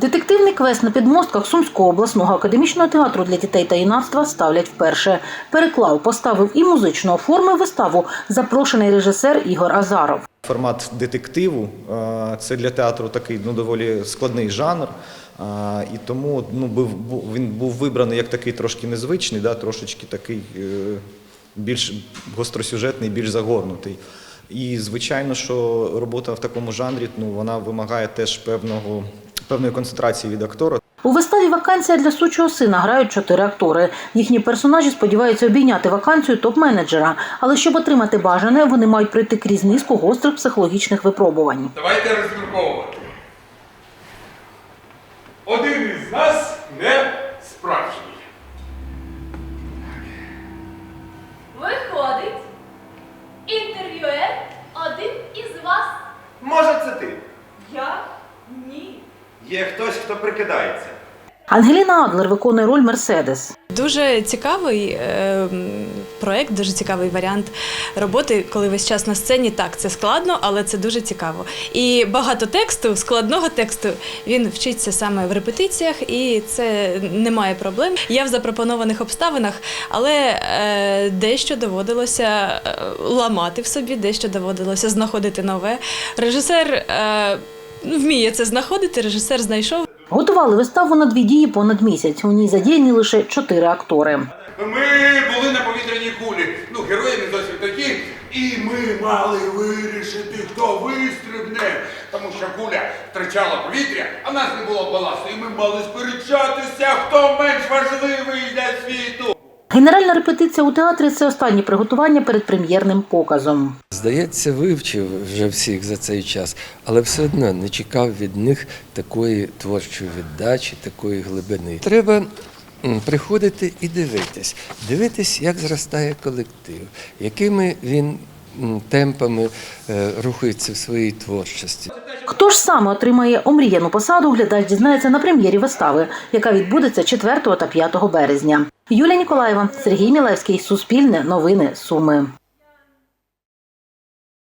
Детективний квест на підмостках Сумського обласного академічного театру для дітей та юнацтва ставлять вперше. Переклав, поставив і музично оформив виставу запрошений режисер Ігор Азаров. Формат детективу е, це для театру такий ну, доволі складний жанр. е, І тому ну, він був вибраний як такий трошки незвичний, да, трошечки такий е, більш гостросюжетний, більш загорнутий. І звичайно, що робота в такому жанрі ну, вона вимагає теж певного, певної концентрації від актора. У виставі Вакансія для сучого сина грають чотири актори. Їхні персонажі сподіваються обійняти вакансію топ-менеджера, але щоб отримати бажане, вони мають пройти крізь низку гострих психологічних випробувань. Давайте розмірковувати. Один із нас не Є хтось, хто прикидається. Ангеліна Адлер виконує роль Мерседес. Дуже цікавий е, проект, дуже цікавий варіант роботи, коли весь час на сцені. Так, це складно, але це дуже цікаво. І багато тексту, складного тексту, він вчиться саме в репетиціях, і це немає проблем. Я в запропонованих обставинах, але е, дещо доводилося е, ламати в собі, дещо доводилося знаходити нове. Режисер е, вміє це знаходити, режисер знайшов. Готували виставу на дві дії понад місяць. У ній задіяні лише чотири актори. Ми були на повітряній кулі. Ну, герої не зовсім такі. І ми мали вирішити, хто вистрибне. Тому що куля втрачала повітря, а в нас не було балансу. І ми мали сперечатися, хто менш важливий. Генеральна репетиція у театрі це останні приготування перед прем'єрним показом. Здається, вивчив вже всіх за цей час, але все одно не чекав від них такої творчої віддачі, такої глибини. Треба приходити і дивитись, дивитись, як зростає колектив, якими він темпами е, рухається в своїй творчості. Хто ж саме отримає омріяну посаду, глядач дізнається на прем'єрі вистави, яка відбудеться 4 та 5 березня. Юлія Ніколаєва, Сергій Мілевський, Суспільне, Новини, Суми.